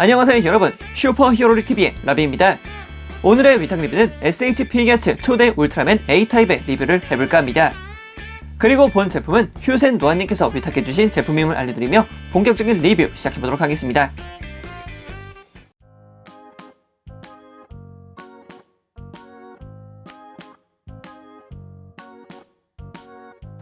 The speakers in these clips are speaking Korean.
안녕하세요 여러분 슈퍼 히어로리 TV의 라비입니다. 오늘의 위탁 리뷰는 SH 피겨츠 초대 울트라맨 A타입의 리뷰를 해볼까 합니다. 그리고 본 제품은 휴센 노아님께서 위탁해주신 제품임을 알려드리며 본격적인 리뷰 시작해보도록 하겠습니다.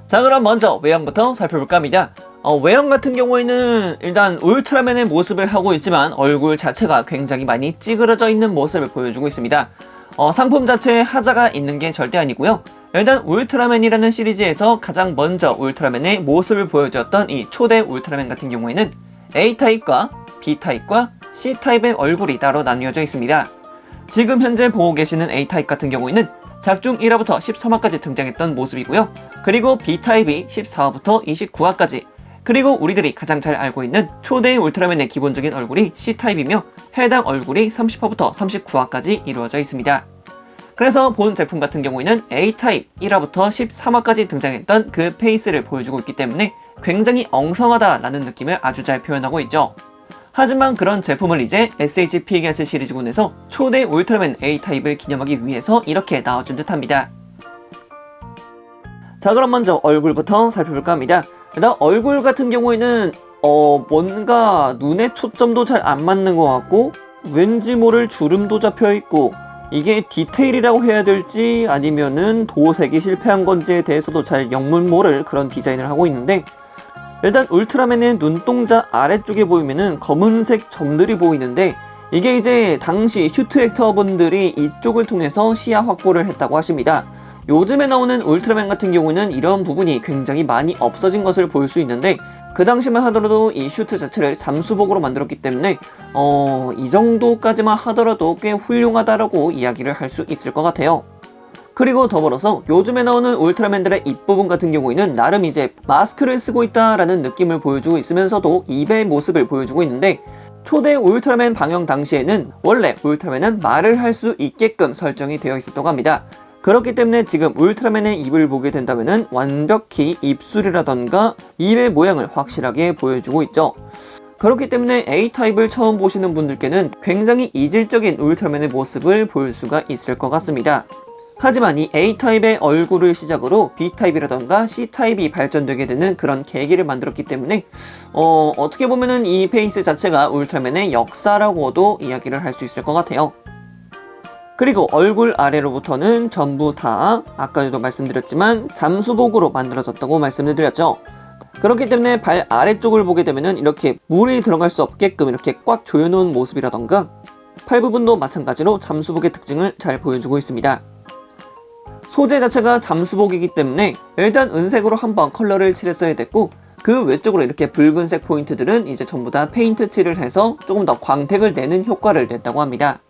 자 그럼 먼저 외형부터 살펴볼까 합니다. 어, 외형 같은 경우에는 일단 울트라맨의 모습을 하고 있지만 얼굴 자체가 굉장히 많이 찌그러져 있는 모습을 보여주고 있습니다. 어, 상품 자체에 하자가 있는 게 절대 아니고요. 일단 울트라맨이라는 시리즈에서 가장 먼저 울트라맨의 모습을 보여주었던 이 초대 울트라맨 같은 경우에는 A타입과 B타입과 C타입의 얼굴이 따로 나뉘어져 있습니다. 지금 현재 보고 계시는 A타입 같은 경우에는 작중 1화부터 13화까지 등장했던 모습이고요. 그리고 B타입이 14화부터 29화까지 그리고 우리들이 가장 잘 알고 있는 초대 울트라맨의 기본적인 얼굴이 C타입이며 해당 얼굴이 30화부터 39화까지 이루어져 있습니다. 그래서 본 제품 같은 경우에는 A타입 1화부터 13화까지 등장했던 그 페이스를 보여주고 있기 때문에 굉장히 엉성하다라는 느낌을 아주 잘 표현하고 있죠. 하지만 그런 제품을 이제 SHP 게츠 시리즈군에서 초대 울트라맨 A타입을 기념하기 위해서 이렇게 나와준 듯 합니다. 자 그럼 먼저 얼굴부터 살펴볼까 합니다. 일단 얼굴 같은 경우에는 어 뭔가 눈에 초점도 잘 안 맞는 것 같고 왠지 모를 주름도 잡혀 있고 이게 디테일이라고 해야 될지 아니면은 도색이 실패한 건지에 대해서도 잘 영문 모를 그런 디자인을 하고 있는데 일단 울트라맨의 눈동자 아래쪽에 보이면은 검은색 점들이 보이는데 이게 이제 당시 슈트 액터분들이 이쪽을 통해서 시야 확보를 했다고 하십니다. 요즘에 나오는 울트라맨 같은 경우는 이런 부분이 굉장히 많이 없어진 것을 볼 수 있는데 그 당시만 하더라도 이 슈트 자체를 잠수복으로 만들었기 때문에 어, 이 정도까지만 하더라도 꽤 훌륭하다라고 이야기를 할 수 있을 것 같아요. 그리고 더불어서 요즘에 나오는 울트라맨들의 입부분 같은 경우에는 나름 이제 마스크를 쓰고 있다라는 느낌을 보여주고 있으면서도 입의 모습을 보여주고 있는데 초대 울트라맨 방영 당시에는 원래 울트라맨은 말을 할 수 있게끔 설정이 되어 있었다고 합니다. 그렇기 때문에 지금 울트라맨의 입을 보게 된다면 완벽히 입술이라던가 입의 모양을 확실하게 보여주고 있죠. 그렇기 때문에 A타입을 처음 보시는 분들께는 굉장히 이질적인 울트라맨의 모습을 볼 수가 있을 것 같습니다. 하지만 이 A타입의 얼굴을 시작으로 B타입이라던가 C타입이 발전되게 되는 그런 계기를 만들었기 때문에 어, 어떻게 보면은 이 페이스 자체가 울트라맨의 역사라고도 이야기를 할 수 있을 것 같아요. 그리고 얼굴 아래로부터는 전부 다 아까도 말씀드렸지만 잠수복으로 만들어졌다고 말씀을 드렸죠. 그렇기 때문에 발 아래쪽을 보게 되면 이렇게 물이 들어갈 수 없게끔 이렇게 꽉 조여놓은 모습이라던가 팔 부분도 마찬가지로 잠수복의 특징을 잘 보여주고 있습니다. 소재 자체가 잠수복이기 때문에 일단 은색으로 한번 컬러를 칠했어야 됐고 그 외쪽으로 이렇게 붉은색 포인트들은 이제 전부 다 페인트 칠을 해서 조금 더 광택을 내는 효과를 냈다고 합니다.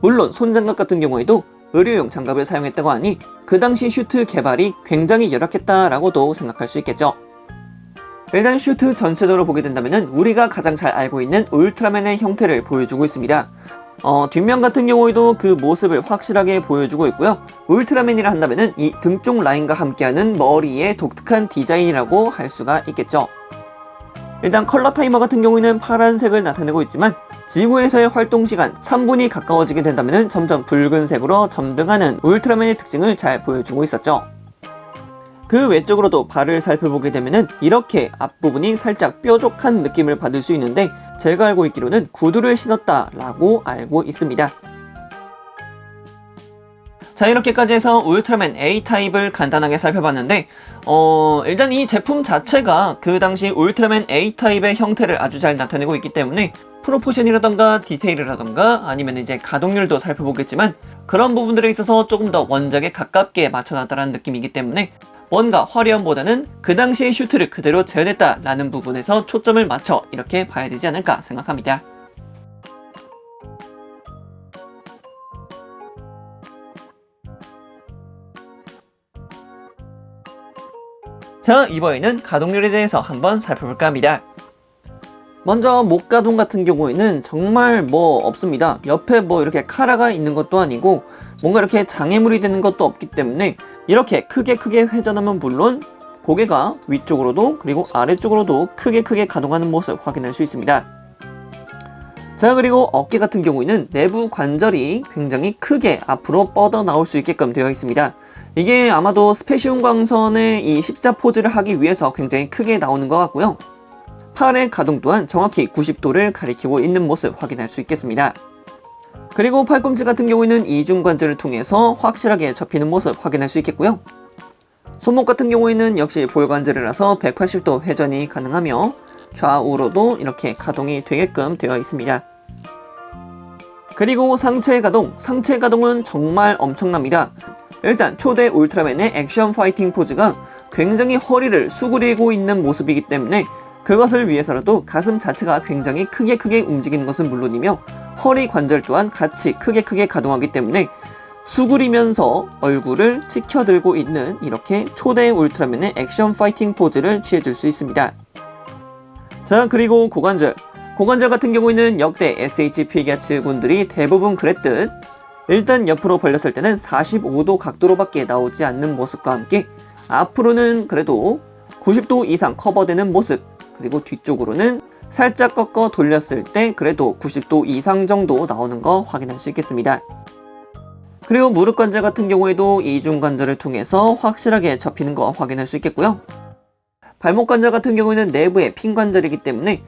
물론 손장갑 같은 경우에도 의료용 장갑을 사용했다고 하니 그 당시 슈트 개발이 굉장히 열악했다라고도 생각할 수 있겠죠. 일단 슈트 전체적으로 보게 된다면 우리가 가장 잘 알고 있는 울트라맨의 형태를 보여주고 있습니다. 어, 뒷면 같은 경우에도 그 모습을 확실하게 보여주고 있고요. 울트라맨이라 한다면 이 등쪽 라인과 함께하는 머리의 독특한 디자인이라고 할 수가 있겠죠. 일단 컬러 타이머 같은 경우에는 파란색을 나타내고 있지만 지구에서의 활동 시간 3분이 가까워지게 된다면 점점 붉은색으로 점등하는 울트라맨의 특징을 잘 보여주고 있었죠. 그 외적으로도 발을 살펴보게 되면 이렇게 앞부분이 살짝 뾰족한 느낌을 받을 수 있는데 제가 알고 있기로는 구두를 신었다 라고 알고 있습니다. 자 이렇게까지 해서 울트라맨 A타입을 간단하게 살펴봤는데 어 일단 이 제품 자체가 그 당시 울트라맨 A타입의 형태를 아주 잘 나타내고 있기 때문에 프로포션이라던가 디테일이라던가 아니면 이제 가동률도 살펴보겠지만 그런 부분들에 있어서 조금 더 원작에 가깝게 맞춰놨다는 느낌이기 때문에 뭔가 화려함보다는 그 당시의 슈트를 그대로 재현했다라는 부분에서 초점을 맞춰 이렇게 봐야 되지 않을까 생각합니다. 자, 이번에는 가동률에 대해서 한번 살펴볼까 합니다. 먼저 목가동 같은 경우에는 정말 뭐 없습니다. 옆에 뭐 이렇게 카라가 있는 것도 아니고 뭔가 이렇게 장애물이 되는 것도 없기 때문에 이렇게 크게 크게 회전하면 물론 고개가 위쪽으로도 그리고 아래쪽으로도 크게 크게 가동하는 모습 확인할 수 있습니다. 자 그리고 어깨 같은 경우에는 내부 관절이 굉장히 크게 앞으로 뻗어 나올 수 있게끔 되어 있습니다. 이게 아마도 스페시움 광선의 이 십자 포즈를 하기 위해서 굉장히 크게 나오는 것 같고요. 팔의 가동 또한 정확히 90도를 가리키고 있는 모습 확인할 수 있겠습니다. 그리고 팔꿈치 같은 경우에는 이중 관절을 통해서 확실하게 접히는 모습 확인할 수 있겠고요. 손목 같은 경우에는 역시 볼관절이라서 180도 회전이 가능하며 좌우로도 이렇게 가동이 되게끔 되어 있습니다. 그리고 상체 가동, 상체 가동은 정말 엄청납니다. 일단 초대 울트라맨의 액션 파이팅 포즈가 굉장히 허리를 수그리고 있는 모습이기 때문에 그것을 위해서라도 가슴 자체가 굉장히 크게 크게 움직이는 것은 물론이며 허리 관절 또한 같이 크게 크게 가동하기 때문에 수그리면서 얼굴을 치켜들고 있는 이렇게 초대 울트라맨의 액션 파이팅 포즈를 취해줄 수 있습니다. 자 그리고 고관절 고관절 같은 경우에는 역대 SH 피겨츠 군들이 대부분 그랬듯 일단 옆으로 벌렸을 때는 45도 각도로밖에 나오지 않는 모습과 함께 앞으로는 그래도 90도 이상 커버되는 모습 그리고 뒤쪽으로는 살짝 꺾어 돌렸을 때 그래도 90도 이상 정도 나오는 거 확인할 수 있겠습니다. 그리고 무릎 관절 같은 경우에도 이중 관절을 통해서 확실하게 접히는 거 확인할 수 있겠고요. 발목 관절 같은 경우에는 내부에 핀 관절이기 때문에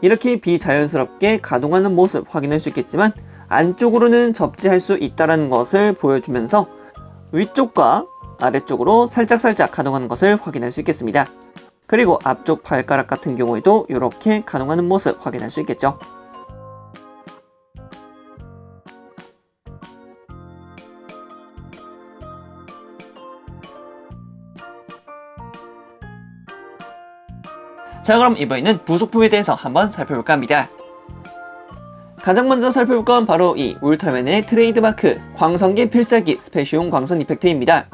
이렇게 비자연스럽게 가동하는 모습 확인할 수 있겠지만 안쪽으로는 접지할 수 있다는 것을 보여주면서 위쪽과 아래쪽으로 살짝살짝 가동하는 것을 확인할 수 있겠습니다. 그리고 앞쪽 발가락 같은 경우에도 이렇게 가동하는 모습 확인할 수 있겠죠. 자 그럼 이번에는 부속품에 대해서 한번 살펴볼까 합니다. 가장 먼저 살펴볼 건 바로 이 울트라맨의 트레이드마크 광선기 필살기 스페시움 광선 이펙트입니다.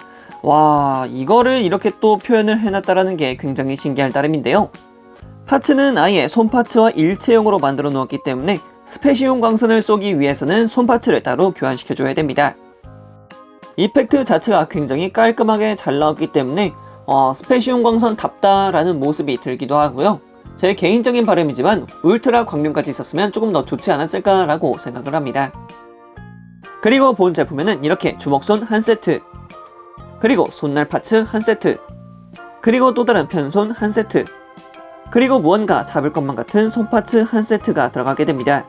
와 이거를 이렇게 또 표현을 해놨다라는 게 굉장히 신기할 따름인데요. 파츠는 아예 손파츠와 일체형으로 만들어 놓았기 때문에 스페시움 광선을 쏘기 위해서는 손파츠를 따로 교환시켜줘야 됩니다. 이펙트 자체가 굉장히 깔끔하게 잘 나왔기 때문에 어, 스페시움 광선 답다라는 모습이 들기도 하고요. 제 개인적인 바람이지만 울트라 광명까지 있었으면 조금 더 좋지 않았을까라고 생각을 합니다. 그리고 본 제품에는 이렇게 주먹손 한 세트, 그리고 손날 파츠 한 세트, 그리고 또 다른 편손 한 세트, 그리고 무언가 잡을 것만 같은 손파츠 한 세트가 들어가게 됩니다.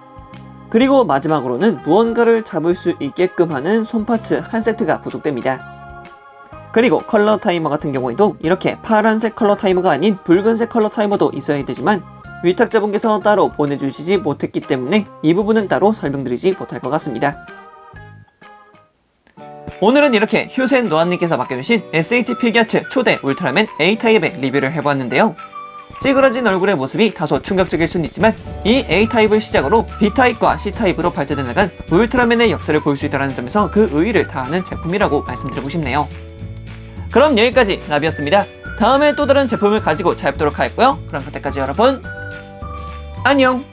그리고 마지막으로는 무언가를 잡을 수 있게끔 하는 손파츠 한 세트가 부족됩니다. 그리고 컬러 타이머 같은 경우에도 이렇게 파란색 컬러 타이머가 아닌 붉은색 컬러 타이머도 있어야 되지만 위탁자분께서 따로 보내주시지 못했기 때문에 이 부분은 따로 설명드리지 못할 것 같습니다. 오늘은 이렇게 휴센 노안님께서 맡겨주신 SH 피겨츠 초대 울트라맨 A타입의 리뷰를 해보았는데요. 찌그러진 얼굴의 모습이 다소 충격적일 수는 있지만 이 A타입을 시작으로 B타입과 C타입으로 발전해 나간 울트라맨의 역사를 볼 수 있다는 점에서 그 의의를 다하는 제품이라고 말씀드리고 싶네요. 그럼 여기까지 라비였습니다. 다음에 또 다른 제품을 가지고 찾아뵙도록 하겠고요. 그럼 그때까지 여러분 안녕